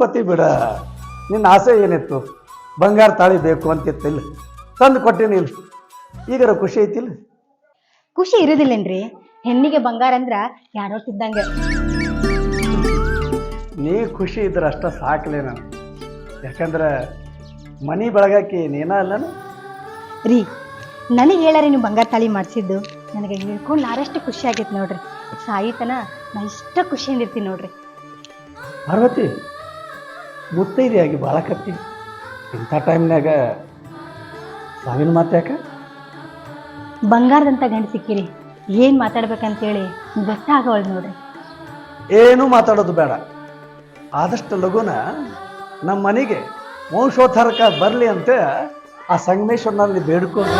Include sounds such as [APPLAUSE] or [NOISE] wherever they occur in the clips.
ನೋಡ್ಕೋತಿ ಬಿಡ. ನಿನ್ನ ಆಸೆ ಏನಿತ್ತು? ಬಂಗಾರ ತಾಳಿ ಬೇಕು ಅಂತಿತ್ತಿಲ್ಲ ತಂದು ಕೊಟ್ಟೇನಿ ಇಲ್ಲ. ಈಗರ ಖುಷಿ ಐತಿಲ್ಲ ಖುಷಿ ಇರುದಿಲ್ಲೇನ್ರಿ? ಹೆಣ್ಣಿಗೆ ಬಂಗಾರ ಅಂದ್ರ ಯಾರೋ ತಿದ್ದಂಗ ನೀ ಖುಷಿ ಇದ್ರೆ ಅಷ್ಟ ಸಾಕಲೇ ನಾನು. ಯಾಕಂದ್ರೆ ಮನಿ ಬೆಳಗಾಕಿ ನೀನ ಅಲ್ಲನ? ರೀ ನನಗೆ ಹೇಳಾರಿ ನೀವು ಬಂಗಾರ ತಾಳಿ ಮಾಡಿಸಿದ್ದು. ನನಗೆ ಹೇಳ್ಕೊಂಡು ನಾರಷ್ಟು ಖುಷಿ ಆಗೈತೆ ನೋಡ್ರಿ. ಸಾಯಿತನ ನಾ ಇಷ್ಟ ಖುಷಿಯಿಂದ ಇರ್ತೀನಿ ನೋಡ್ರಿ. ಪಾರ್ವತಿ ಮುತ್ತೈದೆಯಾಗಿ ಭಾಳ ಕತ್ತಿ ಇಂಥ ಟೈಮ್ನಾಗ ಸಾವಿನ ಮಾತು ಯಾಕೆ? ಬಂಗಾರದಂತ ಗಂಡು ಸಿಕ್ಕಿರಿ ಏನು ಮಾತಾಡ್ಬೇಕಂತೇಳಿ ಗೊತ್ತಾಗವಳು ನೋಡ್ರಿ. ಏನೂ ಮಾತಾಡೋದು ಬೇಡ. ಆದಷ್ಟು ಲಘುನ ನಮ್ಮ ಮನೆಗೆ ವಂಶೋದ್ಧಾರಕ ಬರಲಿ ಅಂತ ಆ ಸಂಗಮೇಶ್ವರನಲ್ಲಿ ಬೇಡ್ಕೊಂಡು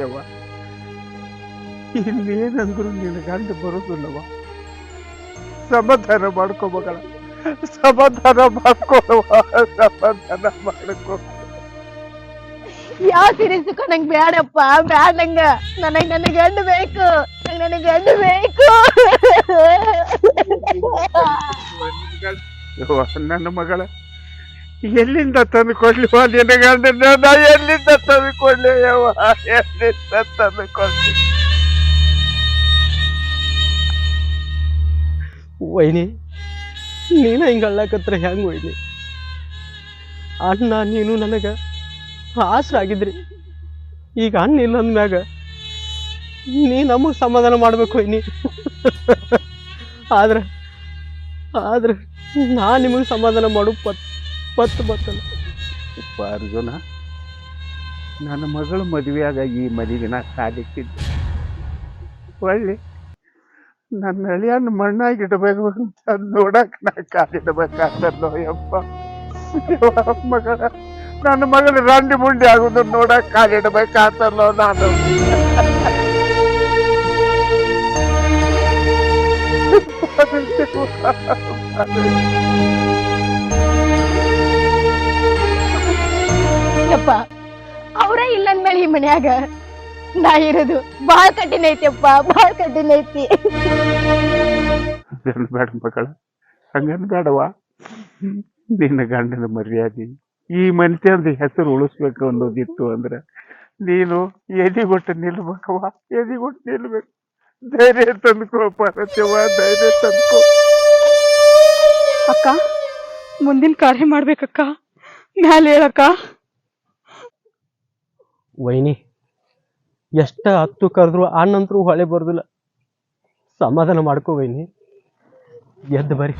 ಪಾರತ್ಯವ ಇನ್ನೇನಂದ್ರು ನಿನ್ನ ಗಂಡ ಬರೋದಿಲ್ಲವ? ಸಮಾಧಾನ ಮಾಡ್ಕೋ ಮಗಳ. ಸಮಾಧಾನ ಮಾಡ್ಕೊಳ್ಳುವ ಸಮಾಧಾನ ಮಾಡ್ಕೋ. ಯಾವ ಸೀರೆ ನಂಗ್ ನಂಗೆ ಬೇಡಪ್ಪ ಬ್ಯಾಡ ನಂಗ. ನನಗೆ ನನ್ನ ಗಂಡು ಬೇಕು. ನನಗೆ ನನ್ನ ಗಂಡು. ಬೇಕು ನನ್ನ ಮಗಳ. ಎಲ್ಲಿಂದ ತಂದು ಕೊಡ್ಲಿ ನಿನ್ನ ಗಂಡನ ನಾ ಎಲ್ಲಿಂದ ತಂದು ಕೊಡ್ಲಿ ಯವ್ವ ಎಲ್ಲಿಂದ ತಂದು ಕೊಡ್ಲಿ ವೈನಿ, ನೀನ ಹಿಂಗೆ ಅಳ್ಳಕತ್ರ ಹೆಂಗೆ ವೈನಿ? ಅಣ್ಣ, ನೀನು ನನಗೆ ಆಸರಾಗಿದ್ರಿ. ಈಗ ಅಣ್ಣ ಇಲ್ಲ ಅಂದ್ಮ್ಯಾಗ ನೀ ನಮಗೆ ಸಮಾಧಾನ ಮಾಡ್ಬೇಕು ವೈನಿ. ಆದ್ರೆ ಆದ್ರೆ ನಾ ನಿಮಗೆ ಸಮಾಧಾನ ಮಾಡು ಪತ್ ಪತ್ತು ಬತ್ತಲ್ಲ. ಉಪ್ಪ ಅರ್ಜುನ ನನ್ನ ಮಗಳು ಮದುವೆಯಾಗ ಈ ಮನೆಗೆ ನಾ ಕಾಲಿಟ್ಟಿದ್ದೆ ಒಳ್ಳೆ. ನನ್ನ ಅಳಿಯನ್ನ ಮಣ್ಣಾಗಿಡಬೇಕು ಅಂತ ನೋಡಕ್ಕೆ ನಾ ಕಾಲಿಡಬೇಕಾಗ್ತದೋ ಯಪ್ಪ. ಮಗಳ. ನನ್ನ ಮಗಳು ರಂಡಿ ಮುಂಡಿ ಆಗೋದು ನೋಡಕ್ಕೆ ಕಾಲಿಡಬೇಕಾಗ್ತಲ್ಲೋ ನಾನು. [LAUGHS] ಯಪ್ಪ ಅವರೇ ಇಲ್ಲ ಅಂದ್ಮೇಲೆ ಈ ಮನ್ಯಾಗ ನಾ ಇರೋದು ಬಹಳ ಕಠಿಣ ಐತಿಯಪ್ಪ ಬಹಳ ಕಠಿಣ ಐತಿ. ಬೇಡ ಮಗಳ ಹಂಗನ್ ಬೇಡವಾ? ನಿನ್ನ ಗಂಡನ ಮರ್ಯಾದೆ ಈ ಮನುಷ್ಯಂದ ಹೆಸರು ಉಳಿಸ್ಬೇಕು ಅನ್ನೋದಿತ್ತು ಅಂದ್ರೆ ನೀನು ಎದಿಗೊಟ್ಟು ನಿಲ್ಬೇಕವ್ವ ಎದಿಗೊಟ್ಟು ನಿಲ್ಬೇಕು. ಧೈರ್ಯ ತಂದ್ಕೋ ಪಾರ್ವತಿಯವ್ವ ಧೈರ್ಯ ತಂದ್ಕೋ. ಅಕ್ಕ ಮುಂದಿನ ಕಾರ್ಯ ಮಾಡ್ಬೇಕಕ್ಕ. ಮ್ಯಾಲೆ ಹೇಳಕ್ಕ. ವೈನಿ ಎಷ್ಟ ಹತ್ತು ಕರೆದ್ರು ಅಣ್ಣಂತರೂ ಹೊಳೆ ಬರೋದಿಲ್ಲ. ಸಮಾಧಾನ ಮಾಡ್ಕೋ ವೈನಿ ಎದ್ದು ಬರ್ರಿ.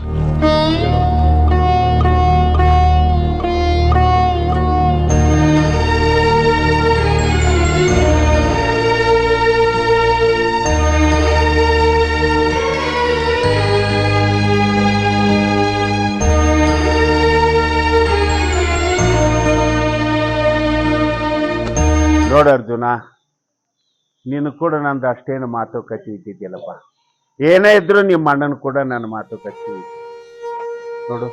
ನೀನು ಕೂಡ ನಂದು ಅಷ್ಟೇನು ಮಾತುಕತೆ ಇದ್ದಿದ್ದಿಲ್ಲಪ್ಪ. ಏನೇ ಇದ್ರು ನಿಮ್ಮ ಅಣ್ಣನ ಕೂಡ ನನ್ನ ಮಾತುಕತೆ. ನೋಡು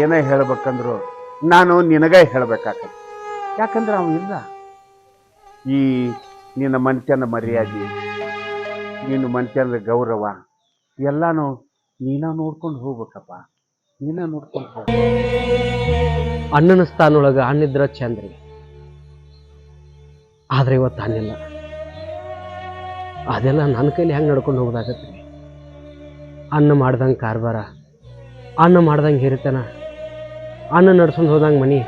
ಏನೇ ಹೇಳ್ಬೇಕಂದ್ರು ನಾನು ನಿನಗೇ ಹೇಳ್ಬೇಕಾಗತ್ತೆ. ಯಾಕಂದ್ರೆ ಅವನು ಇಲ್ಲ. ಈ ನಿನ್ನ ಮನುಷ್ಯನ ಮರ್ಯಾದೆ, ನಿನ್ನ ಮನುಷ್ಯನ ಗೌರವ ಎಲ್ಲಾನು ನೀನ ನೋಡ್ಕೊಂಡು ಹೋಗ್ಬೇಕಪ್ಪ. ನೀನ ನೋಡ್ಕೊಂಡು ಹೋಗ. ಅಣ್ಣನ ಸ್ಥಾನೊಳಗೆ ಅಣ್ಣಿದ್ರ ಚಂದ್ರಿ. ಆದ್ರೆ ಇವತ್ತು ಅಣ್ಣಿಲ್ಲ. ಅದೆಲ್ಲ ನನ್ನ ಕೈಲಿ ಹೆಂಗೆ ನಡ್ಕೊಂಡು ಹೋಗೋದಾಗತ್ತೆ? ರೀ ಅನ್ನ ಮಾಡ್ದಂಗೆ ಕಾರ್ಬಾರ ಅನ್ನ ಮಾಡ್ದಂಗೆ ಹಿರಿತನ ಅನ್ನ ನಡ್ಸ್ಕೊಂಡು ಹೋದಂಗೆ ಮನಿ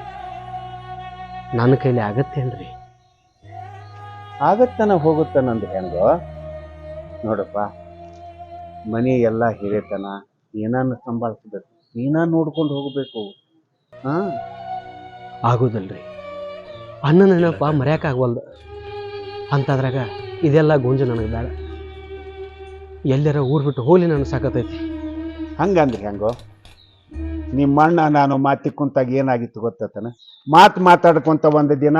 ನನ್ನ ಕೈಲಿ ಆಗತ್ತೇನ್ರಿ ಆಗತ್ತನ ಹೋಗುತ್ತಾನಂದ್ರೆ ಹೆಂಗೋ? ನೋಡಪ್ಪ ಮನೆ ಎಲ್ಲ ಹಿರೇತನ ಏನಾನ ಸಂಭಾಳಿಸ್ಬೇಕು ನೀನ ನೋಡ್ಕೊಂಡು ಹೋಗಬೇಕು. ಹಾ? ಆಗೋದಲ್ರಿ. ಅನ್ನ ನೆನಪ ಮರ್ಯಾಕಾಗವಲ್ದು ಅಂತದ್ರಾಗ ಇದೆಲ್ಲ ಗುಂಜು ನನಗೆ ಬೇಡ. ಎಲ್ಲರ ಊರ್ ಬಿಟ್ಟು ಹೋಲಿ ನನಗೆ ಸಾಕತೈತಿ. ಹಂಗಂದ್ರೆ ಹೆಂಗೋ? ನಿಮ್ಮಣ್ಣ ನಾನು ಮಾತಿ ಕುಂತಾಗ ಏನಾಗಿತ್ತು ಗೊತ್ತತನ? ಮಾತು ಮಾತಾಡ್ಕೊಂತ ಒಂದು ದಿನ.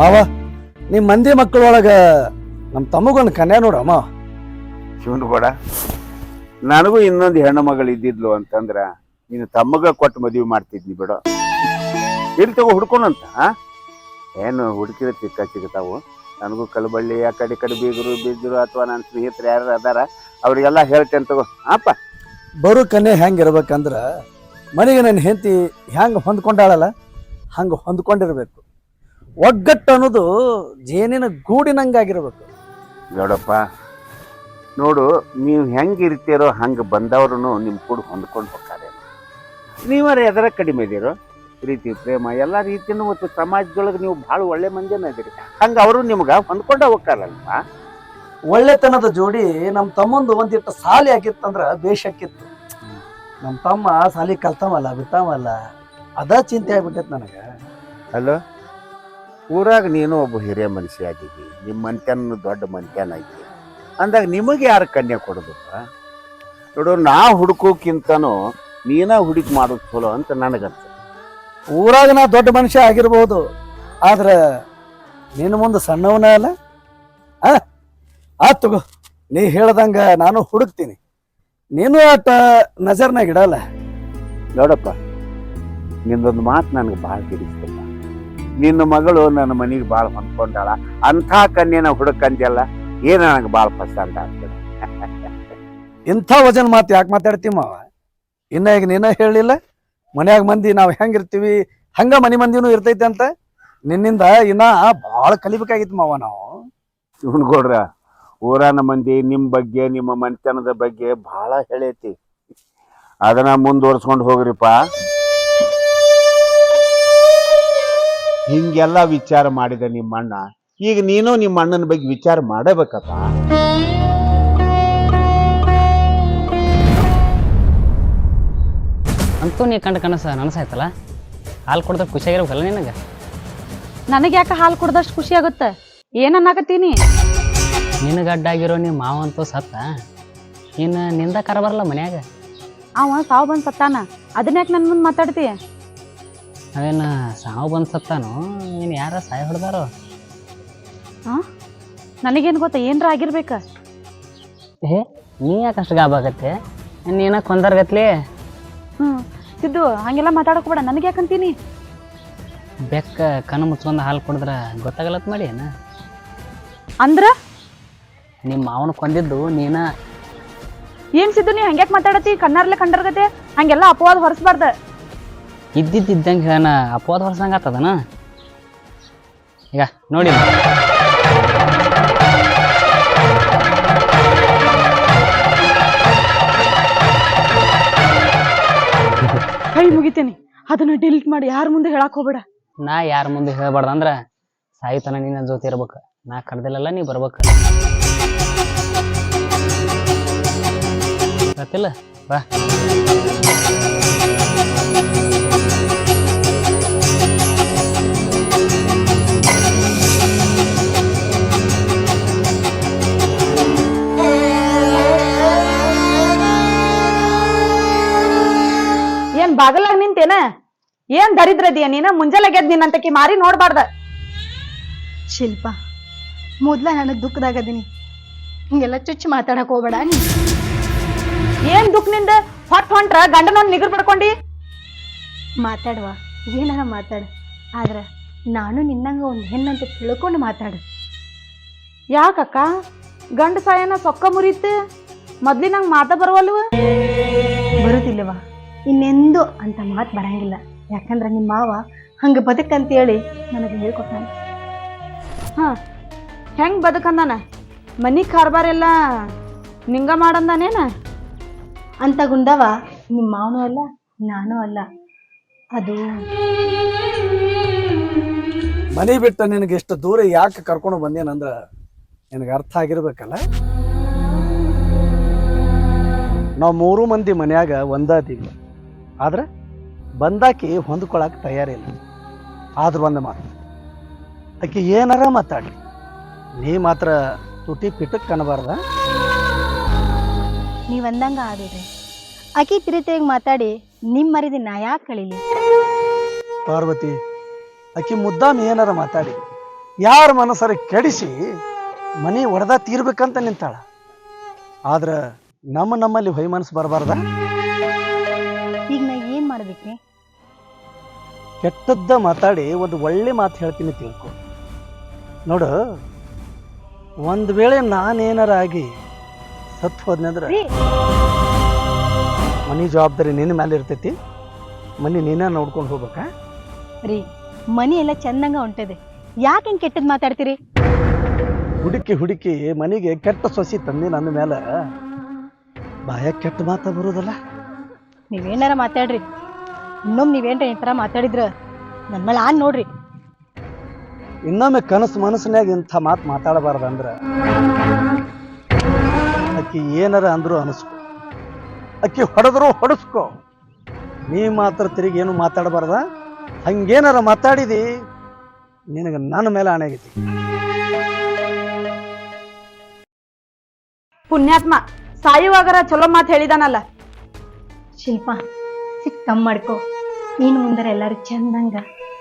ಮಾವ ನಿಮ್ಮ ಮಂದಿ ಮಕ್ಕಳೊಳಗ ನಮ್ಮ ತಮ್ಮಗೊಂದು ಕನ್ಯಾ ನೋಡಮ್ಮ ಶಿವನ್ ಕೂಡ ನನಗೂ ಇನ್ನೊಂದು ಹೆಣ್ಣು ಮಗಳು ಇದ್ದಿದ್ಲು ಅಂತಂದ್ರ ನೀನು ತಮ್ಮಗ ಕೊಟ್ಟು ಮದುವೆ ಮಾಡ್ತಿದ್ನಿ ಬಿಡ. ಎಲ್ಲಿ ತಗೋ ಹುಡ್ಕೊಂಡಂತ? ಏನು ಹುಡುಕಿದ ಸಿಕ್ಕ ಸಿಗ್ತಾವು. ನನಗೂ ಕಲಬಳ್ಳಿ ಆ ಕಡೆ ಈ ಕಡೆ ಬೀಗರು ಬೀಗರು ಅಥವಾ ನನ್ನ ಸ್ನೇಹಿತರು ಯಾರು ಅದಾರ ಅವರಿಗೆಲ್ಲ ಹೇಳ್ತೇನೆ ತಗೋ. ಅಪ್ಪ ಬರೋ ಕನ್ಯೆ ಹೆಂಗೆ ಇರ್ಬೇಕಂದ್ರ ಮನೆಗೆ ನನ್ನ ಹೆಂಡತಿ ಹೆಂಗೆ ಹೊಂದ್ಕೊಂಡಾಳಲ್ಲ ಹಂಗೆ ಹೊಂದ್ಕೊಂಡಿರ್ಬೇಕು. ಒಗ್ಗಟ್ಟು ಅನ್ನೋದು ಜೇನಿನ ಗೂಡಿನಂಗಾಗಿರ್ಬೇಕು. ನೋಡಪ್ಪ ನೋಡು ನೀವು ಹೆಂಗೆ ಇರ್ತೀರೋ ಹಂಗೆ ಬಂದವ್ರು ನಿಮ್ಮ ಕೂಡ ಹೊಂದ್ಕೊಂಡು ಹೋಗ್ತಾರೆ. ನೀವರ ಎದರ ಕಡಿಮೆ ಇದೀರೋ ಪ್ರೀತಿ ಪ್ರೇಮ ಎಲ್ಲ ರೀತಿಯೂ ಮತ್ತು ಸಮಾಜದೊಳಗೆ ನೀವು ಭಾಳ ಒಳ್ಳೆ ಮಂದಿನ ಇದೀರಿ ಹಂಗೆ ಅವರು ನಿಮ್ಗೆ ಹೊಂದ್ಕೊಂಡ ಹೋಗ್ತಾರಲ್ವ? ಒಳ್ಳೆತನದ ಜೋಡಿ ನಮ್ಮ ತಮ್ಮಂದು ಒಂದಿಟ್ಟು ಸಾಲಿ ಆಗಿತ್ತಂದ್ರೆ ಬೇಷಕ್ಕಿತ್ತು ನಮ್ಮ ತಮ್ಮ ಸಾಲಿ ಕಲ್ತಾವಲ್ಲ ಬಿಟ್ಟಾವಲ್ಲ ಅದ ಚಿಂತೆ ಆಗ್ಬಿಟ್ಟೈತೆ ನನಗೆ. ಹಲೋ? ಊರಾಗ ನೀನು ಒಬ್ಬ ಹಿರಿಯ ಮನುಷ್ಯ ಆಗಿದ್ದಿ ನಿಮ್ಮ ಮಂತ್ಯನ ದೊಡ್ಡ ಮಂತ್ಯನ ಐತಿ ಅಂದಾಗ ನಿಮಗೆ ಯಾರು ಕನ್ಯಾ ಕೊಡೋದಪ್ಪ ನೋಡು ನಾ ಹುಡುಕೋಕ್ಕಿಂತನೂ ನೀನ ಹುಡುಕಿ ಮಾಡೋದು ಚಲೋ ಅಂತ ನನಗನ್ಸ ಊರಾಗ ನಾ ದೊಡ್ಡ ಮನುಷ್ಯ ಆಗಿರ್ಬೋದು ಆದ್ರೆ ನಿನ್ನ ಮುಂದೆ ಸಣ್ಣವನ ಅಲ್ಲ. ಆ ಆತ್ ತಗೋ ನೀ ಹೇಳ್ದಂಗ ನಾನು ಹುಡುಕ್ತೀನಿ. ನೀನು ಆಟ ನಜರ್ನಾಗ ಇಡಲ್ಲ. ನೋಡಪ್ಪ ನಿಂದೊಂದು ಮಾತು ನನಗೆ ಭಾಳ ಹಿಡಿಸ್ತಲ್ಲ ನಿನ್ನ ಮಗಳು ನನ್ನ ಮನೆಗೆ ಭಾಳ ಹೊಂದ್ಕೊಂಡಾಳ ಅಂಥ ಕನ್ಯನ ಹುಡುಕಂದ್ಯಲ್ಲ ಏನು ನನಗೆ ಭಾಳ ಪಸಂದ ಆಗ್ತದೆ? ಇಂಥ ವಜನ್ ಮಾತು ಯಾಕೆ ಮಾತಾಡ್ತೀವಿ ಮಾವ? ಇನ್ನ ಈಗ ನೀನ ಹೇಳಿಲ್ಲ ಮನ್ಯಾಗ ಮಂದಿ ನಾವು ಹೆಂಗಿರ್ತೀವಿ? ಹಂಗ ಮನೆ ಮಂದಿನು ಇರ್ತೈತೆ ಅಂತ? ನಿನ್ನಿಂದ ಇನ್ನ ಭಾಳ ಕಲಿಬೇಕಾಗಿತ್ತು ಮಾವ ನಾವು. ಇವನ್ಗೌಡ್ರ ಊರಾನ ಮಂದಿ ನಿಮ್ಮ ಬಗ್ಗೆ, ನಿಮ್ಮ ಮನೆತನದ ಬಗ್ಗೆ ಭಾಳ ಹೇಳೈತಿ. ಅದನ್ನ ಮುಂದುವರ್ಸ್ಕೊಂಡು ಹೋಗ್ರಿಪ್ಪ. ಹಿಂಗೆಲ್ಲ ವಿಚಾರ ಮಾಡಿದ ನಿಮ್ಮ ಅಣ್ಣ ಈಗ ನೀನು ನಿಮ್ಮ ಅಣ್ಣನ ಬಗ್ಗೆ ವಿಚಾರ ಮಾಡಬೇಕಪ್ಪ. ಅಂತೂ ನೀ ಕಂಡು ಕನಸ ನನಸಾಯ್ತಲ್ಲ? ಹಾಲು ಕೊಡ್ದಾಗ ಖುಷಿಯಾಗಿರ್ಬೇಕಲ್ಲ ನಿನಗೆ? ನನಗೆ ಯಾಕೆ ಹಾಲು ಕುಡ್ದಷ್ಟು ಖುಷಿ ಆಗುತ್ತೆ? ಏನನ್ನಾಕತ್ತೀನಿ ಅನ್ನಕತ್ತೀನಿ? ನಿನಗೆ ಅಡ್ಡಾಗಿರೋ ನಿಮ್ಮ ಮಾವಂತೂ ಸತ್ತ. ನೀನು ನಿಂದ ಕರ ಬರಲ್ಲ ಮನ್ಯಾಗ? ಅವ ಸಾವು ಬಂದು ಸತ್ತಾನ. ಅದನ್ನ ಯಾಕೆ ನನ್ ಮುಂದೆ ಮಾತಾಡ್ತೀಯ ಅವೇನು ಸಾವು ಬಂದು ಸತ್ತಾನು? ನೀನು ಯಾರ ಸಾಯ ಹೊಡೆದಾರೋ? ನನಗೇನು ಗೊತ್ತ? ಏನರ ಆಗಿರ್ಬೇಕ? ಏ ನೀ ಯಾಕೆ ಅಷ್ಟು ಗಾಬಾಗತ್ತೆ ನೀನ ಕೊಂದರ್ಗತ್ಲಿ? ಹ್ಮ್ ಸಿದ್ದು ಹಂಗೆಲ್ಲ ಮಾತಾಡಕ್ ಬೇಡ ನನಗೆ ಯಾಕಂತೀನಿ ಬೆಕ್ಕ ಕಣ್ಣು ಮುಚ್ಕೊಂಡು ಹಾಲು ಕುಡಿದ್ರೆ ಗೊತ್ತಾಗಲತ್ ಮಾಡಿ ಏನ? ಅಂದ್ರ? ನಿಮ್ಮ ಮಾವನ ಕೊಂದಿದ್ದು ನೀನ? ಏನ್ ಸಿದ್ದು ನೀ ಹಂಗ್ಯಾಕ್ ಮಾತಾಡತಿ ಕಣ್ಣಾರ್ಲೆ ಕಂಡರ್ಗತೆ? ಹಂಗೆಲ್ಲ ಅಪವಾದ ಹೊರಸ್ಬಾರ್ದ. ಇದ್ದಿದ್ದಂಗೆ ಹೇಳನ ಅಪವಾದ ಹೊರ್ಸಂಗೆ ಆತದನ? ಈಗ ನೋಡಿ. ಮುಗಿತೀನಿ. ಅದನ್ನ ಡಿಲೀಟ್ ಮಾಡಿ ಯಾರ ಮುಂದೆ ಹೇಳಕ್ ಹೋಗ್ಬೇಡ. ನಾ ಯಾರ ಮುಂದೆ ಹೇಳ್ಬಾರ್ದಂದ್ರ ಸಾಯಿತನ ನೀನ್ ಜೊತೆ ಇರ್ಬೇಕು. ನಾ ಕರ್ದಿಲ್ಲಲ್ಲ, ನೀ ಬರ್ಬೇಕು. ಗೊತ್ತಿಲ್ಲ ಬಾ. ಬಾಗಲಾಗ ನಿಂತೇನ? ಏನ್ ದರಿದ್ರದಿಯ ನೀನ? ಮುಂಜಾನೆ ಗೆದ್ ನಿನ್ನಂತಕಿ ಮಾರಿ ನೋಡ್ಬಾರ್ದ. ಶಿಲ್ಪ ಮೊದ್ಲ ನನಗೆ ದುಃಖದಾಗದೀನಿ ಹಿಂಗೆಲ್ಲ ಚುಚ್ಚು ಮಾತಾಡಕ್ ಹೋಗ್ಬೇಡ ನೀ ಏನ್ ದುಃಖನಿಂದ ಹೊಟ್ ಹೊಂಟ್ರ? ಗಂಡನೊಂದ್ ನಿಗರ್ ಪಡ್ಕೊಂಡಿ. ಮಾತಾಡುವ ಏನಾರ ಮಾತಾಡ. ಆದ್ರ ನಾನು ನಿನ್ನಂಗ ಒಂದು ಹೆಣ್ಣಂತ ತಿಳ್ಕೊಂಡು ಮಾತಾಡ. ಯಾಕಕ್ಕ? ಗಂಡ ಸಾಯನ ಸೊಕ್ಕ ಮುರಿತು ಮೊದ್ಲಿನಂಗ್ ಮಾತಾ ಬರುವಲ್ವ? ಬರುದಿಲ್ಲವ. ಇನ್ನೆಂದು ಅಂತ ಮಾತು ಬರಂಗಿಲ್ಲ. ಯಾಕಂದ್ರೆ ನಿಮ್ಮ ಮಾವ ಹಂಗೆ ಬದುಕಂತೇಳಿ ನನಗೆ ಹೇಳ್ಕೊಟ್ಟಾನೆ. ಹಾಂ ಹೆಂಗ್ ಬದುಕಂದಾನ? ಮನಿ ಕಾರ್ಬಾರ್ ಎಲ್ಲ ನಿಂಗ ಮಾಡಂದಾನೇನ? ಅಂತ ಗುಂಡವ ನಿಮ್ಮ ಮಾವನು ಅಲ್ಲ ನಾನು ಅಲ್ಲ. ಅದು ಮನೆ ಬಿಟ್ಟು ನಿನಗೆ ಎಷ್ಟು ದೂರ ಯಾಕೆ ಕರ್ಕೊಂಡು ಬಂದೇನಂದ್ರೆ ನಿನಗೆ ಅರ್ಥ ಆಗಿರ್ಬೇಕಲ್ಲ? ನಾವು ಮೂರು ಮಂದಿ ಮನ್ಯಾಗ ಒಂದಾದೀವಿ. ಆದ್ರೆ ಬಂದಾಕಿ ಹೊಂದ್ಕೊಳಕ್ ತಯಾರಿಲ್ಲ ಆದ್ರೂ ಒಂದು ಮಾತು. ಆಕೆ ಏನಾರ ಮಾತಾಡಿ ನೀ ಮಾತ್ರ ತುಟಿ ಪಿಟಕ್ ಕಾಣಬಾರ್ದ ನೀವು ಅಂದಂಗ ಆದಿರಿ. ಆಕಿ ತಿರಿತಿಯಾಗಿ ಮಾತಾಡಿ ನಿಮ್ಮ ಮರಿದಿ ನಾ ಯಾಕೆ ಕಳೀಲಿ? ಪಾರ್ವತಿ ಆಕಿ ಮುದ್ದಾಮ್ ಏನಾರ ಮಾತಾಡಿ. ಯಾರ ಮನಸ್ಸರ ಕೆಡಿಸಿ ಮನೆ ಒಡೆದ ತೀರ್ಬೇಕಂತ ನಿಂತಾಳ. ಆದ್ರ ನಮ್ಮ ನಮ್ಮಲ್ಲಿ ಹೊಯ್ ಮನಸ್ಸು ಬರಬಾರ್ದ? ಏನು ಕೆಟ್ಟದ್ದ ಮಾತಾಡಿ ಒಂದು ಒಳ್ಳೆ ಮಾತು ಹೇಳ್ತೀನಿ ತಿಳ್ಕೊ. ನೋಡು ಒಂದು ವೇಳೆ ನಾನೇನಾರ ಆಗಿ ಸತ್ತು ಹೋದ್ನಂದ್ರ ಮನಿ ಜವಾಬ್ದಾರಿ ನಿನ್ನ ಮೇಲೆ ಇರ್ತೈತಿ. ಮನಿ ನೀನ ನೋಡ್ಕೊಂಡು ಹೋಗ್ಬೇಕಾ. ರೀ ಮನಿ ಎಲ್ಲ ಚೆನ್ನಾಗ ಹೊಂಟದೆ. ಯಾಕೆ ಹಿಂಗೆ ಕೆಟ್ಟದ್ ಮಾತಾಡ್ತೀರಿ? ಹುಡುಕಿ ಹುಡುಕಿ ಮನೆಗೆ ಕೆಟ್ಟ ಸೊಸಿ ತಂದಿ ನನ್ನ ಮೇಲೆ ಬಾಯ ಕೆಟ್ಟ ಮಾತ ಬರೋದಲ್ಲ? ನೀವೇನಾರ ಮಾತಾಡ್ರಿ. ಇನ್ನೊಮ್ಮೆ ನೀವೇನ್ರ ಈ ಥರ ಮಾತಾಡಿದ್ರ ನನ್ನ ಮೇಲೆ ಆನ್ ನೋಡ್ರಿ. ಇನ್ನೊಮ್ಮೆ ಕನಸು ಮನಸ್ಸಿನಾಗ ಇಂಥ ಮಾತು ಮಾತಾಡಬಾರ್ದಂದ್ರ ಅಕ್ಕಿ ಏನಾರ ಅಂದ್ರು ಅನಿಸ್ಕೊ. ಅಕ್ಕಿ ಹೊಡೆದ್ರು ಹೊಡಸ್ಕೋ. ನೀ ಮಾತ್ರ ತಿರುಗಿ ಏನು ಮಾತಾಡಬಾರ್ದ? ಹಂಗೇನಾರ ಮಾತಾಡಿದಿ ನಿನಗೆ ನನ್ನ ಮೇಲೆ ಆಣೆ ಆಗೈತಿ. ಪುಣ್ಯಾತ್ಮ ಸಾಯುವಾಗರ ಚಲೋ ಮಾತು ಹೇಳಿದಾನಲ್ಲ. ಶಿಲ್ಪ ಸಿಕ್ ಕಮ್ ಮಾಡ್ಕೊ. ನೀನು ಮುಂದರ ಎಲ್ಲಾರು ಚಂದಂಗ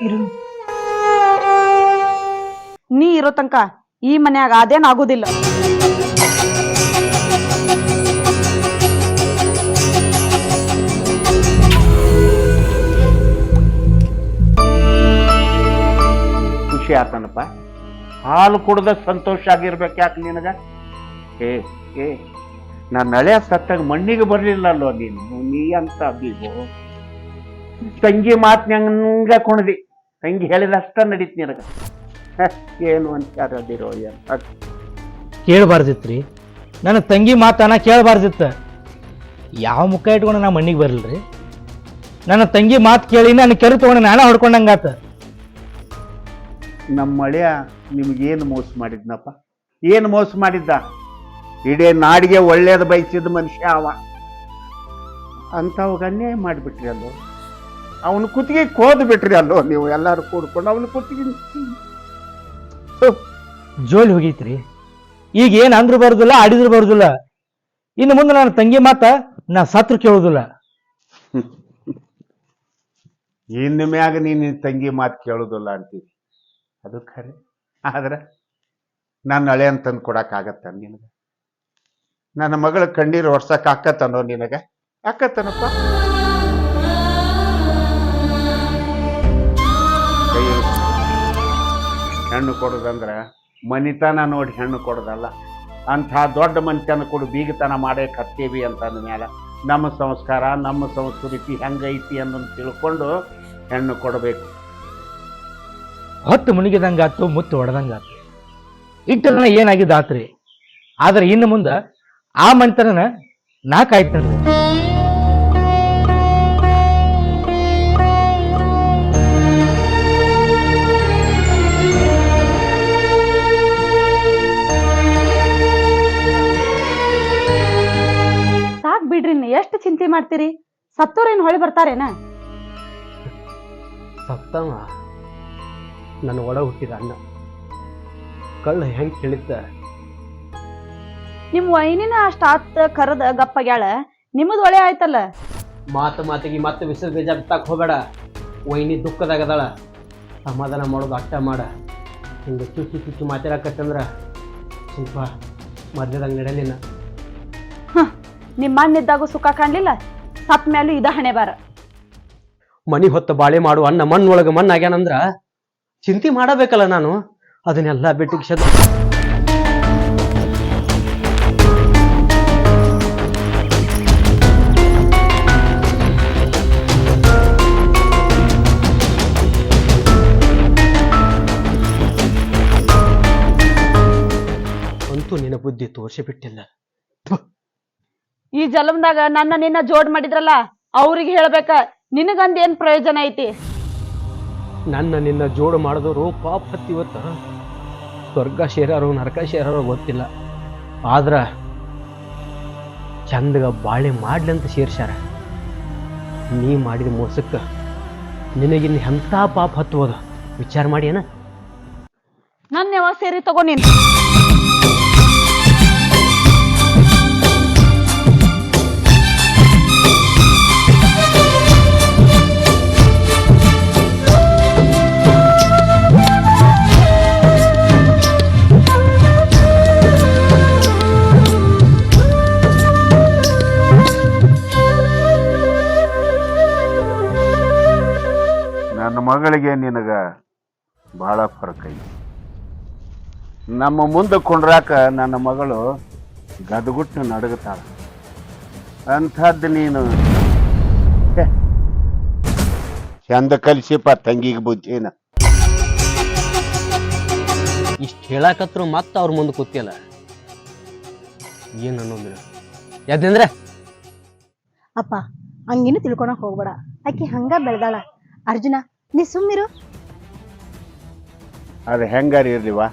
ಇರು. ನೀ ಇರೋ ತನಕ ಈ ಮನ್ಯಾಗ ಅದೇನ್ ಆಗೋದಿಲ್ಲ. ಖುಷಿ ಆತನಪ್ಪ. ಹಾಲು ಕುಡ್ದ ಸಂತೋಷ ಆಗಿರ್ಬೇಕು ಯಾಕೆ ನಿನಗ? ಏ ಏ ನಾನು ನಳೆ ಸತ್ತಾಗ ಮಣ್ಣಿಗೆ ಬರ್ಲಿಲ್ಲಲ್ಲೋ ನೀನು? ನೀ ಅಂತ ಬೀಗು ತಂಗಿ ಮಾತ್ನಂಗ ಕುಣದಿ ತಂಗಿ ಹೇಳಿದಷ್ಟ ನಡೀತು ನಿನಗ. ಏನು ಅಂತಾರದಿರೋ ರೀ ಅದ್ ಕೇಳಬಾರ್ದಿತ್ರಿ. ನನ್ನ ತಂಗಿ ಮಾತನ್ನ ಕೇಳಬಾರ್ದಿತ್ತ. ಯಾವ ಮುಖ ಇಟ್ಕೊಂಡು ನಾ ಮಣ್ಣಿಗೆ ಬರಲ್ರಿ ನನ್ನ ತಂಗಿ ಮಾತು ಕೇಳಿ ನಾನು ಕೆರೆ ತೊಗೊಂಡು ನಾನ ಹೊಡ್ಕೊಂಡಂಗಾತ. ನಮ್ಮ ಮಳೆಯ ನಿಮ್ಗೇನು ಮೋಸ ಮಾಡಿದ್ನಪ್ಪ? ಏನು ಮೋಸ ಮಾಡಿದ್ದ? ಇಡೀ ನಾಡಿಗೆ ಒಳ್ಳೇದು ಬಯಸಿದ ಮನುಷ್ಯ ಅವ. ಅಂಥವಾಗ ಅನ್ಯಾಯ ಮಾಡಿಬಿಟ್ರಿ ಅಲ್ಲೋ? ಅವನು ಕುತ್ತಿಗೆ ಕೋದ್ ಬಿಟ್ರಿ ಅಲ್ಲೋ ನೀವು ಎಲ್ಲರೂ ಕೂಡ್ಕೊಂಡು? ಅವನು ಕುತ್ತಿಗೆ ಜೋಲಿ ಹೋಗೈತ್ರಿ. ಈಗ ಏನ್ ಅಂದ್ರು ಬರುದಿಲ್ಲ ಆಡಿದ್ರು ಬರುದಿಲ್ಲ. ಇನ್ನು ಮುಂದೆ ನನ್ನ ತಂಗಿ ಮಾತ ನಾ ಸತ್ರು ಕೇಳುದಿಲ್ಲ. [LAUGHS] ಇನ್ನು ಮ್ಯಾಗ ನೀನು ನಿನ್ ತಂಗಿ ಮಾತು ಕೇಳೋದಿಲ್ಲ ಅಂತೀವಿ. ಅದು ಖರೆ. ಆದ್ರೆ ನಾನು ಹಳೆ ಅಂತಂದು ಕೊಡೋಕ್ಕಾಗತ್ತ ನಿನಗೆ? ನನ್ನ ಮಗಳ ಕಣ್ಣೀರು ಒರ್ಸಕ್ ಆಕತ್ತನೋ ನಿನಗೆ? ಇಡು. ಹೆಣ್ಣು ಕೊಡೋದಂದ್ರೆ ಮನಿತನ ನೋಡಿ ಹೆಣ್ಣು ಕೊಡೋದಲ್ಲ. ಅಂಥ ದೊಡ್ಡ ಮನಿತನ ಕೊಡು ಬೀಗತನ ಮಾಡೇ ಕತ್ತೀವಿ ಅಂತ ಅಂದ್ಮೇಲೆ ನಮ್ಮ ಸಂಸ್ಕಾರ ನಮ್ಮ ಸಂಸ್ಕೃತಿ ಹೆಂಗೈತಿ ಅನ್ನೋದು ತಿಳ್ಕೊಂಡು ಹೆಣ್ಣು ಕೊಡಬೇಕು. ಹೊತ್ತು ಮುನಿಗಿದಂಗಾತು ಮುತ್ತು ಹೊಡೆದಂಗಾತು ಇಟ್ಟನ ಏನಾಗಿದ್ದಾತ್ರಿ? ಆದ್ರೆ ಇನ್ನು ಮುಂದ ಆ ಮನಿತನ ನಾ ಕಾಯ್ತೇನ್ರಿ ಸಾಕ್ ಬಿಡ್ರಿ ಎಷ್ಟು ಚಿಂತೆ ಮಾಡ್ತೀರಿ? ಸತ್ತೋರೇನು ಹೊಳಿ ಬರ್ತಾರೇನ? ಸತ್ತವ. ನನ್ನ ಒಡ ಹುಟ್ಟಿದ ಅಣ್ಣ. ಕಳ್ಳ ಹೆಂಗ್ ಕೇಳಿದ್ದ ನಿಮ್ ವೈನಿನ ಅಷ್ಟ ಆತ್ ಕರದ ಗಪ್ಪಗ್ಯಾಳ? ನಿಮ್ಮದ್ ಒಳೆ ಆಯ್ತಲ್ಲ? ಮಾತು ಮಾತಿಗೆ ಮತ್ತೆ ಬಿಸಿಲು ಬೀಜ ಬಿತ್ತಾಕ್ ಹೋಗಬೇಡ. ವೈನಿ ದುಃಖದಾಗದಾಳ ಸಮಾಧಾನ ಮಾಡೋದು ಅಟ್ಟ ಮಾಡ. ಹಿಂಗೆ ಚುಚ್ಚು ಚುಚ್ಚು ಮಾತಾಡಕತ್ತಂದ್ರ ಸ್ವಲ್ಪ ಮದ್ಯದಾಗ ನಡಲಿಲ್ಲ ನಿಮ್ಮ ಮಣ್ಣಿದ್ದಾಗೂ ಸುಖ ಕಾಣ್ಲಿಲ್ಲ? ಸತ್ ಮ್ಯಾಲೂ ಇದ ಹಣೆ ಬಾರ. ಮನಿ ಹೊತ್ತ ಬಾಳೆ ಮಾಡು ಅನ್ನ ಮಣ್ಣೊಳಗೆ ಮಣ್ಣಾಗ್ಯಾನಂದ್ರ ಚಿಂತೆ ಮಾಡಬೇಕಲ್ಲ ನಾನು. ಅದನ್ನೆಲ್ಲ ಬಿಟ್ಟು ಕ್ಷದ ಬುದ್ಧಿ ತೋರಿಸಿ ಬಿಟ್ಟಿಲ್ಲ ಈ ಜಲಮದಾಗ ನನ್ನ ನಿನ್ನ ಜೋಡ್ ಮಾಡಿದ್ರಲ್ಲ ಅವ್ರಿಗೆ ಹೇಳ್ಬೇಕ ನಿನಗಂದ ಏನ್ ಪ್ರಯೋಜನ ಐತಿ? ನನ್ನ ನಿನ್ನ ಜೋಡ್ ಮಾಡಿದವರು ಪಾಪ ಹತ್ತಿ ಇವತ್ತ ಸ್ವರ್ಗ ಸೇರೋರು ನರಕ ಸೇರೋರು ಗೊತ್ತಿಲ್ಲ. ಆದ್ರ ಚಂದಗ ಬಾಳೆ ಮಾಡ್ಲಿ ಅಂತ ಸೇರ್ಸ್ಯಾರ. ನೀ ಮಾಡಿದ ಮೋಸಕ್ಕ ನಿನಗಿನ್ ಎಂಥ ಪಾಪ ಹತ್ತುವುದು? ವಿಚಾರ ಮಾಡಿ ಏನ? ನನ್ನ ಯಾವ ಸೇರಿ ತಗೋ ನೀನ್? ಮಗಳಿಗೆ ನಿನಗ ಬಹಳ ಫರಕ್ ಐತಿ. ನಮ್ಮ ಮುಂದೆ ಕುಂಡ್ರಾಕ ನನ್ನ ಮಗಳು ಗದಗುಟ್ಟು ನಡಗತಾಳ. ಅಂಥದ್ದು ನೀನು ಚಂದ ಕಲಿಸಿಪ್ಪ ತಂಗಿಗೆ ಬುದ್ಧಿನ. ಇಷ್ಟು ಹೇಳಕತ್ರು ಮತ್ತೆ ಅವ್ರ ಮುಂದೆ ಕೂತಿಯಲ್ಲ. ಏನು ಅನ್ನೋದಿಲ್ಲ ಯಾದಂದ್ರೆ ಅಪ್ಪ ಹಂಗೇನು ತಿಳ್ಕೊಳಕ್ ಹೋಗ್ಬೇಡ. ಆಕೆ ಹಂಗ ಬೆಳ್ದಾಳ. ಅರ್ಜುನ ನೀ ಸುಮ್ಮಿರು ಅದು ಹೆಂಗಾರ ಇರ್ಲಿವಾ?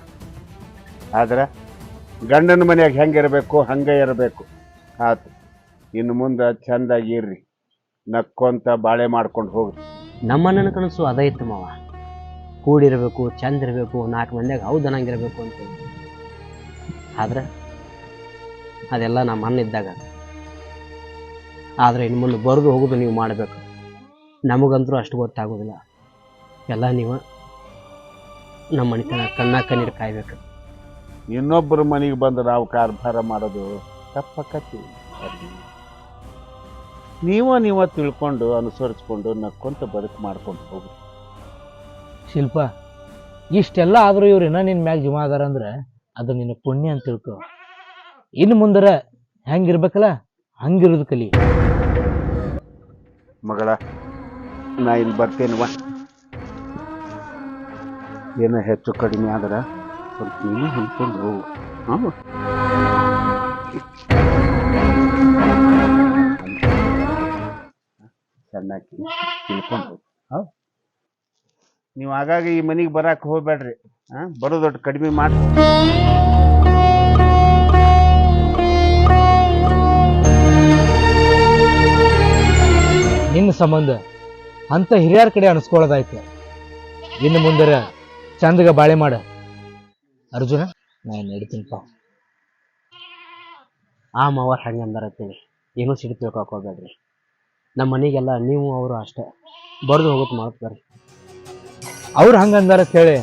ಆದ್ರೆ ಗಂಡನ ಮನೆಯಾಗ ಹೆಂಗಿರಬೇಕು ಹಂಗೆ ಇರಬೇಕು. ಆತು ಇನ್ನು ಮುಂದೆ ಚಂದಾಗಿ ಇರ್ರಿ. ನಕ್ಕೊಂತ ಬಾಳೆ ಮಾಡ್ಕೊಂಡು ಹೋಗ್ರಿ. ನಮ್ಮ ಅಣ್ಣನ ಕನಸು ಅದ ಇತ್ತು ಮಾವ. ಕೂಡಿರಬೇಕು ಚಂದ ಇರಬೇಕು ನಾಲ್ಕು ಮಂದಿಯಾಗ ಹೌದು ಅನ್ನಂಗಿರಬೇಕು ಅಂತ ಆದ್ರೆ ಅದೆಲ್ಲ ನಮ್ಮ ಅಣ್ಣ ಇದ್ದಾಗ. ಆದ್ರೆ ಇನ್ನು ಮುಂದೆ ಬರೆದು ಹೋಗೋದು ನೀವು ಮಾಡಬೇಕು. ನಮಗಂತರೂ ಅಷ್ಟು ಗೊತ್ತಾಗೋದಿಲ್ಲ. ಎಲ್ಲ ನೀವು ನಮ್ಮ ಮನೆತನ ಕಣ್ಣ ಕಣ್ಣೀರು ಕಾಯ್ಬೇಕು. ಇನ್ನೊಬ್ಬರ ಮನೆಗೆ ಬಂದು ನಾವು ಕಾರ್ಭಾರ ಮಾಡೋದು ತಪ್ಪಕತ್ತಿ ನೀವ ನೀವ ತಿಳ್ಕೊಂಡು ಅನುಸರಿಸ್ಕೊಂಡು ನಕ್ಕೊಂತ ಬದುಕು ಮಾಡ್ಕೊಂಡು ಹೋಗ್ರಿ. ಶಿಲ್ಪ ಇಷ್ಟೆಲ್ಲ ಆದ್ರೂ ಇವ್ರು ಇನ್ನ ನಿನ್ ಮ್ಯಾಗ ಜಮಾ ಅದಾರ ಅಂದ್ರೆ ಅದು ನಿನ್ನ ಪುಣ್ಯ ಅಂತ ತಿಳ್ಕೊ. ಇನ್ನು ಮುಂದರ ಹೆಂಗಿರ್ಬೇಕಲ್ಲ ಹಂಗಿರೋದು ಕಲಿ. ಮಗಳ ನಾ ಇಲ್ಲಿ ಬರ್ತೇನವ ಏನೋ ಹೆಚ್ಚು ಕಡಿಮೆ ಆದ್ರೆ ಸ್ವಲ್ಪ ನೀನು ಹೊಂದ್ಕೊಂಡು ಹೋಗು ಚೆನ್ನಾಗಿ ತಿಳ್ಕೊಂಡು ನೀವು ಆಗಾಗ ಈ ಮನೆಗೆ ಬರಕ್ಕೆ ಹೋಗ್ಬೇಡ್ರಿ. ಹಾಂ ದೊಡ್ಡ ಕಡಿಮೆ ಮಾಡಿ ನಿನ್ನ ಸಂಬಂಧ ಅಂತ ಹಿರಿಯರ ಕಡೆ ಅನಿಸ್ಕೊಳ್ಳೋದಾಯ್ತು. ಇನ್ನು ಮುಂದರ ಚಂದಗ ಬಾಳೆ ಮಾಡ. ಅರ್ಜುನ, ನಾನು ನಡಿತೀನಿಪ್ಪ ಆ ಮಾವರ್ ಹಂಗೆ ಅಂದಾರತ್ತೀನಿ. ಏನೂ ಸಿಡಿ ತಿಳ್ಕೊಬೇಡ್ರಿ ನಮ್ಮ ಮನೆಗೆಲ್ಲ ನೀವು ಅವರು ಅಷ್ಟೇ. ಬರೆದು ಹೋಗುತ್ತೆ ಮಾಡ್ತಾರೆ ಅವ್ರು ಹಂಗೆ ಅಂದಾರ ಹೇಳಿ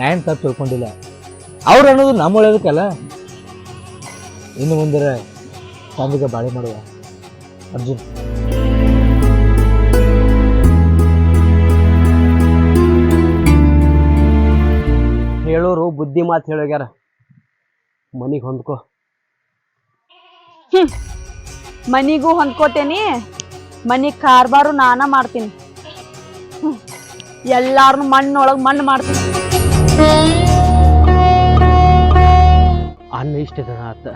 ನಾನು ತಪ್ಪು ತಿಳ್ಕೊಂಡಿಲ್ಲ. ಅವ್ರು ಅನ್ನೋದು ನಮ್ಮ ಒಳ್ಳೇದಕ್ಕಲ್ಲ. ಇನ್ನು ಮುಂದೆ ಚಂದಗ ಬಾಳೆ ಮಾಡುವ. ಅರ್ಜುನ್. ಹೇಳೋರು ಬುದ್ಧಿ ಮಾತು ಹೇಳೋಗ್ಯಾರ. ಮನಿಗೆ ಹೊಂದ್ಕೋ. ಮನಿಗೂ ಹೊಂದ್ಕೋತೇನಿ ಮನಿ ಕಾರ್ಬಾರು ನಾನ ಮಾಡ್ತೀನಿ. ಎಲ್ಲಾರನು ಮಣ್ಣೊಳಗೆ ಮಣ್ಣು ಮಾಡ್ತೀನಿ. ಅನ್ನ ಇಷ್ಟ ದಿನ ಆತ.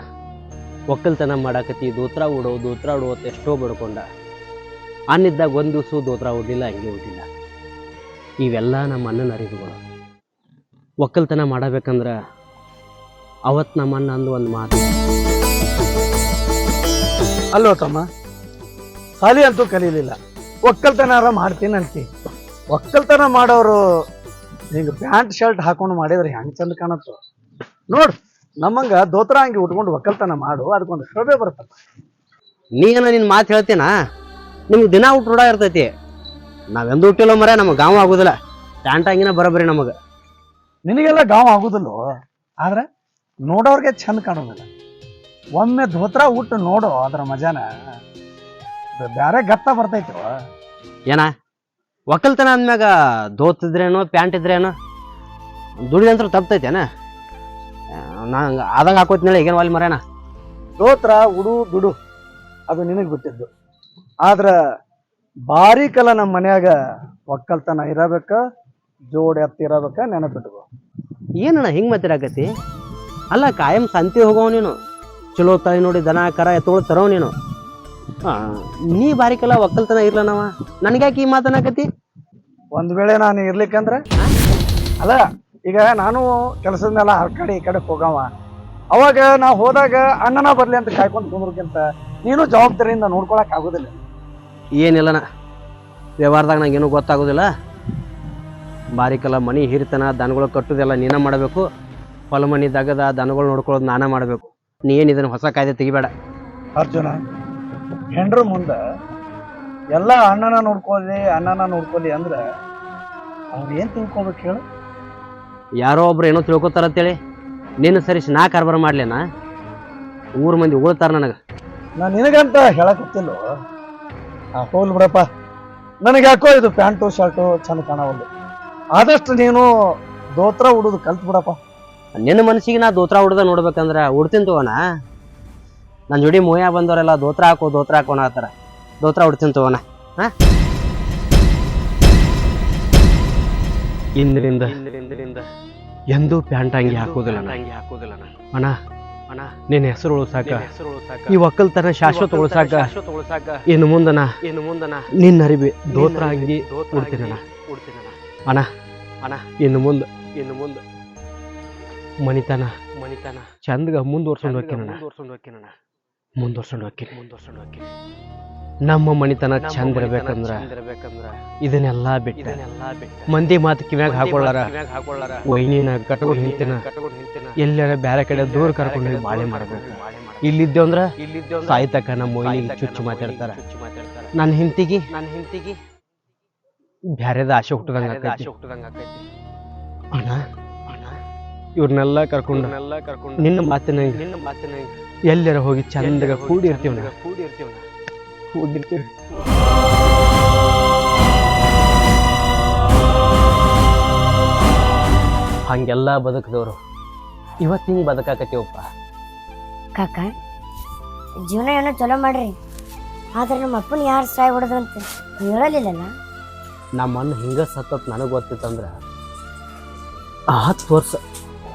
ಒಕ್ಕಲ್ತನ ಮಾಡಾಕತಿ ದೋತ್ರ ಉಡೋ ದೋತ್ರ ಉಡೋ ಅಂತ ಎಷ್ಟೋ ಬಡ್ಕೊಂಡ. ಅನ್ನಿದ್ದಾಗ ಒಂದು ದಿವಸ ದೋತ್ರ ಉಡಿಲ್ಲ ಹಂಗೆ ಉಡಿಲ್ಲ ಇವೆಲ್ಲ ನಮ್ಮ ಅಣ್ಣನ ಅರಿವುಗಳು ಒಕ್ಕಲ್ತನ ಮಾಡಬೇಕಂದ್ರೆ ಅವತ್ತು ನಮ್ಮನ್ನ ಅಂದು ಒಂದು ಮಾತು. ಅಲ್ಲೋ ತಮ್ಮ ಸಾಲಿ ಅಂತೂ ಕಲೀಲಿಲ್ಲ. ಒಕ್ಕಲ್ತನಾರ ಮಾಡ್ತೀನಿ ಅಂತಿ. ಒಕ್ಕಲ್ತನ ಮಾಡೋರು ಹಿಂಗ ಪ್ಯಾಂಟ್ ಶರ್ಟ್ ಹಾಕೊಂಡು ಮಾಡಿದ್ರೆ ಹೆಂಗೆ ಚಂದ ಕಾಣತ್ತೋ? ನೋಡು ನಮ್ಮಂಗ ದೋತ್ರ ಅಂಗಿ ಉಟ್ಕೊಂಡು ಒಕ್ಕಲ್ತನ ಮಾಡು ಅದಕ್ಕೊಂದು ಶೋಭೆ ಬರುತ್ತಪ್ಪ. ನೀನ ನಿನ್ನ ಮಾತು ಹೇಳ್ತೀನ? ನಿಮ್ಗೆ ದಿನ ಊಟ ರೂಢ ಇರ್ತೈತಿ. ನಾವೆಂದು ಹುಟ್ಟಿಲ್ಲ ಮರ ನಮಗೆ ಗಾಂವ್ ಆಗುದಿಲ್ಲ. ಪ್ಯಾಂಟ್ ಹಂಗಿನ ಬರೋಬ್ಬರಿ ನಮಗೆ. ನಿನಗೆಲ್ಲ ಗಾವ ಆಗುದಿಲ್ಲೋ? ಆದ್ರೆ ನೋಡೋರ್ಗೆ ಚಂದ ಕಾಣೋದಿಲ್ಲ. ಒಮ್ಮೆ ಧೋತ್ರ ಉಟ್ಟು ನೋಡು ಅದ್ರ ಮಜಾನ. ಬ್ಯಾರೆ ಗತ್ತ ಬರ್ತೈತೋ? ಏನ? ಒಕ್ಕಲ್ತನ ಅಂದ್ಮ್ಯಾಗ ಧೋತ್ ಇದ್ರೇನೋ ಪ್ಯಾಂಟ್ ಇದ್ರೇನು ದುಡಿದಂತ್ರ ತಪ್ತೈತೇನ? ನಾ ಆದಂಗ ಹಾಕೋತಿನಲ್ಲ ಈಗೇನು ವಾಲಿ ಮರೇನ ಧೋತ್ರ ಉಡು ದುಡು ಅದು ನಿನಗೆ ಬಿಟ್ಟಿದ್ದು. ಆದ್ರ ಭಾರಿ ಕಲ ನಮ್ಮ ಮನ್ಯಾಗ ಒಕ್ಕಲ್ತನ ಇರಬೇಕ ಜೋಡಿ ಹತ್ತಿರಬೇಕ ನೆನಪಿಟ್ಕೋ. ಏನಣ್ಣ ಹಿಂಗೆ ಮಾತಿರಾಕತಿ ಅಲ್ಲ ಕಾಯಂ ಸಂತಿ ಹೋಗವ ನೀನು. ಚಲೋ ತಾಯಿ ನೋಡಿ ದನ ಕರ ಎತ್ತುಗಳು ತರೋ ನೀನು. ಆ, ನೀ ಬಾರಿಕಲ್ಲ ಒಕ್ಕಲ್ತನ ಇರ್ಲನವ. ನನಗ್ಯಾಕೆ ಈ ಮಾತನಾಕತಿ ಒಂದ್ ವೇಳೆ ನಾನು ಇರ್ಲಿಕ್ಕಂದ್ರೆ? ಅಲ್ಲ ಈಗ ನಾನು ಕೆಲಸದ ಮೇಲೆ ಆ ಕಡೆ ಈ ಕಡೆ ಹೋಗವ. ಅವಾಗ ನಾ ಹೋದಾಗ ಅಣ್ಣನ ಬರ್ಲಿ ಅಂತ ಕಾಯ್ಕೊಂಡು ಕುಂದ್ರಕ್ಕಿಂತ ನೀನು ಜವಾಬ್ದಾರಿಯಿಂದ ನೋಡ್ಕೊಳಕ್ ಆಗುದಿಲ್ಲ. ಏನಿಲ್ಲನ ವ್ಯವಹಾರದಾಗ ನಂಗೇನು ಗೊತ್ತಾಗೋದಿಲ್ಲ. ಬಾರಿಕಲ್ಲ ಮನೆ ಹಿರಿತನ ದನಗಳು ಕಟ್ಟುದೆಲ್ಲ ನೀನ ಮಾಡಬೇಕು. ಹೊಲ ಮನೆ ದಗದ ದನಗಳು ನೋಡ್ಕೊಳ್ಳೋದು ನಾನ ಮಾಡಬೇಕು. ನೀ ಏನು ಇದನ್ನ ಹೊಸ ಕಾಯ್ದೆ ತೆಗಿಬೇಡ. ಅರ್ಜುನ ಹೆಂಡ್ರ ಮುಂದೆ ಎಲ್ಲ ಅಣ್ಣನ ನೋಡ್ಕೊಳ್ಳಿ ಅಣ್ಣನ ನೋಡ್ಕೊಳ್ಳಿ ಅಂದ್ರೆ ಅವ್ರು ಏನು ತಿಳ್ಕೊಬೇಕು ಹೇಳು? ಯಾರೋ ಒಬ್ರು ಏನೋ ತಿಳ್ಕೊತಾರ ಅಂತೇಳಿ ನೀನು ಸರಿಸಿ ನಾ ಕಾರ್ಬಾರ ಮಾಡ್ಲೇನ? ಊರ್ ಮಂದಿ ಉಳ್ತಾರ ನನಗೆ. ನಾ ನಿನಗಂತ ಹೇಳಕತ್ತಿಲ್ಲ ಆ ಹೋಲ್ ಬಿಡಪ್ಪ. ನನಗೆ ಯಾಕೋ ಇದು ಪ್ಯಾಂಟು ಶರ್ಟು ಚಂದ ಕಾಣವಲ್ದು. ಆದಷ್ಟು ನೀನು ದೋತ್ರ ಉಡುದು ಕಲ್ತ್ ಬಿಡಪ್ಪ. ನಿನ್ನ ಮನಸ್ಸಿಗೆ ನಾ ದೋತ್ರ ಉಡ್ದ ನೋಡ್ಬೇಕಂದ್ರ ಉಡ್ತೀನಿ ತಗೋಣ. ನನ್ನ ಜೋಡಿ ಮೋಯ ಬಂದವರೆಲ್ಲ ದೋತ್ರ ಹಾಕೋ ದೋತ್ರ ಹಾಕೋಣ ಆತರ ದೋತ್ರ ಉಡ್ತೀನಿ ತಗೋಣ. ಹಾ? ಇಂದ್ರಿಂದ ಎಂದೂ ಪ್ಯಾಂಟ್ ಅಂಗಿ ಹಾಕೋದಿಲ್ಲ ಹಾಕೋದಿಲ್ಲ ಅಣ್ಣ ಅಣ್ಣ ನಿನ್ನ ಹೆಸರು ಉಳಿಸಾಕ ಈ ಒಕ್ಕಲ್ತನ ಶಾಶ್ವತ ಉಳಿಸಾಕ ಇನ್ನು ಮುಂದನ ಇನ್ನು ಮುಂದನ ನಿನ್ನ ಅರಿವಿ ದೋತ್ರ ಅಂಗಿ ಉಡ್ತೀನಣ್ಣ. ಅಣ್ಣ ಅಣ್ಣ. ಇನ್ನು ಮುಂದೆ. ಇನ್ನು ಮುಂದೆ. ಮನಿತನ. ಮನಿತನ. ಚಂದಗ ಮುಂದುವರ್ಸ್ಕೊಂಡು ಹೋಗ್ತೀನಿ ಮುಂದುವರ್ಸ್ಕೊಂಡು ಹೋಗ್ತೀನಿ ಮುಂದುವರ್ಸ್ಕೊಂಡು ಹೋಗ್ತೀನಿ ನಮ್ಮ ಮನಿತನ ಚಂದ ಇರ್ಬೇಕಂದ್ರ ಇದನ್ನೆಲ್ಲ ಬಿಟ್ಟ. ಮಂದಿ ಮಾತು ಕಿವ್ಯಾಗ ಹಾಕೊಳ್ಳಾರ ವೈನಿನ ಕಟ್ಕೊಂಡು ನಿಂತಿನ? ಎಲ್ಲಾರ ಬ್ಯಾರೆ ಕಡೆ ದೂರ ಕರ್ಕೊಂಡು ಹೋಗಿ ಬಾಳೆ ಮಾಡಬೇಕು. ಇಲ್ಲಿದ್ದೇವ್ ಅಂದ್ರ ಸಾಯ್ತಕ ನಮ್ಮ ವೈನಿಗೆ ಚುಚ್ಚು ಮಾತಾಡ್ತಾರ. ನನ್ನ ಹಿಂತಿಗೆ? ನನ್ನ ಹಿಂತಿಗಿ? ಬ್ಯಾರೆದ ಆಸೆ ಹುಟ್ಟದಂಗ ಆಕೈತಿ. ಅಣ್ಣ ಅಣ್ಣ. ಇವ್ರನ್ನೆಲ್ಲ ಕರ್ಕೊಂಡು ಕರ್ಕೊಂಡು ನಿನ್ನ ಮಾತಿನ ನಿನ್ನ ಮಾತಿನ ಎಲ್ಲರ ಹೋಗಿ ಚಂದಗ ಕೂಡಿರ್ತೀವಿ ಕೂಡಿರ್ತೀವಿ ಕೂಡಿರ್ತೀವಿ. ಹಂಗೆಲ್ಲ ಬದುಕದವರು. ಇವತ್ತು ಹಿಂಗೆ ಬದುಕಾಕತ್ತೀವಪ್ಪ. ಕಾಕ ಜೀವನ ಏನೋ ಚಲೋ ಮಾಡ್ರಿ. ಆದ್ರೆ ನಮ್ಮ ಅಪ್ಪನ ಯಾರು ಸಾಯ್ ಹೊಡೆದ್ರಂತ? ಹೇಳಲಿಲ್ಲಲ್ಲ? ನಮ್ಮ ಅಣ್ಣ ಹಿಂಗ ಸತ್ತತ್ ನನಗೆ ಗೊತ್ತಿತ್ತಂದ್ರೆ ಆ ಹತ್ತು ವರ್ಷ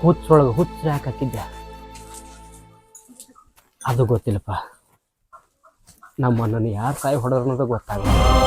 ಹುಚ್ಚೊಳಗೆ ಹುಚ್ಚ ಯಾಕೆ ಹಾಕಿದ್ದೆ? ಅದು ಗೊತ್ತಿಲ್ಲಪ್ಪ. ನಮ್ಮ ಅಣ್ಣನ ಯಾರು ಕಾಯಿ ಹೊಡೋರು ಅನ್ನೋದು ಗೊತ್ತಾಗಲ್ಲ.